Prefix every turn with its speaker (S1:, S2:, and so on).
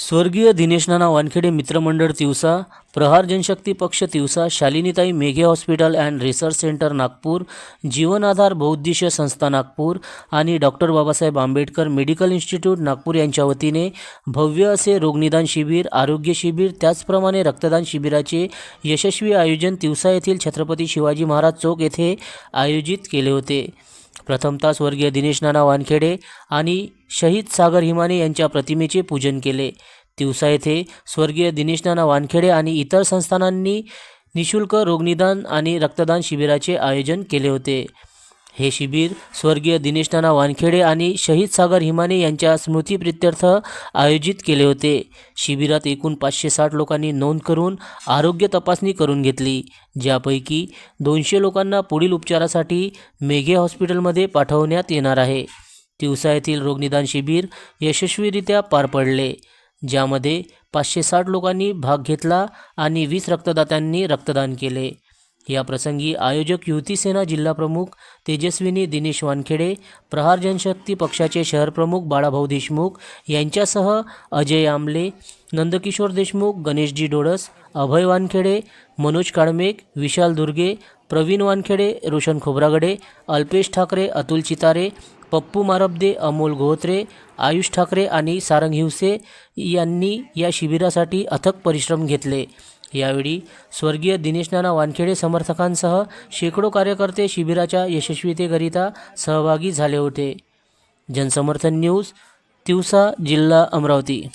S1: स्वर्गीय दिनेश नाना वानखेडे मित्रमंडळ Tiwsa Prahar Janshakti Paksha Tiwsa Shalinitai Meghe hospital and research centre Nagpur Jeevan Aadhaar संस्था नागपूर आणि doctor Babasaheb Ambedkar medical institute Nagpur यांच्या वतीने भव्य असे रोगनिदान शिबिर आरोग्य शिबिर त्याचप्रमाणे रक्तदान शिबिराचे यशस्वी आयोजन तिवसा येथील छत्रपती शिवाजी महाराज चौक येथे आयोजित केले होते. प्रथमतः स्वर्गीय दिनेश नाना वानखेडे आणि शहीद सागर हिमाने यांच्या प्रतिमेचे पूजन केले. तिवसा येथे स्वर्गीय दिनेश नाना वानखेडे आणि इतर संस्थानांनी निशुल्क रोगनिदान आणि रक्तदान शिबिराचे आयोजन केले होते. हे शिबिर स्वर्गीय दिनेश नाना वानखेडे आणि शहीद सागर हिमाने यांच्या स्मृतीप्रित्यर्थ आयोजित केले होते. शिबिरात एकूण पाचशे साठ लोकांनी नोंद करून आरोग्य तपासणी करून घेतली. ज्यापैकी दोनशे लोकांना पुढील उपचारासाठी मेघे हॉस्पिटलमध्ये पाठवण्यात येणार आहे. तिवसा येथील रोगनिदान शिबिर यशस्वीरित्या पार पडले ज्यामध्ये पाचशे साठ लोकांनी भाग घेतला आणि वीस रक्तदात्यांनी रक्तदान केले. या प्रसंगी आयोजक युती सेना जिल्हाप्रमुख तेजस्विनी दिनेश वानखेडे प्रहार जनशक्ती पक्षाचे शहरप्रमुख बाळाभाऊ देशमुख यांच्यासह अजय आमले नंदकिशोर देशमुख गणेशजी डोळस अभय वानखेडे मनोज काळमेक विशाल दुर्गे प्रवीण वानखेडे रोशन खोब्रागडे अल्पेश ठाकरे अतुल चितारे पप्पू मारबदे अमोल गोत्रे आयुष ठाकरे आणि सारंग हिवसे यांनी या शिबिरासाठी अथक परिश्रम घेतले. यावेळी स्वर्गीय दिनेश नाना वानखेडे समर्थकांसह शेकडो कार्यकर्ते शिबिराच्या यशस्वीतेकरिता सहभागी झाले होते. जनसमर्थन न्यूज तिवसा जिल्हा अमरावती.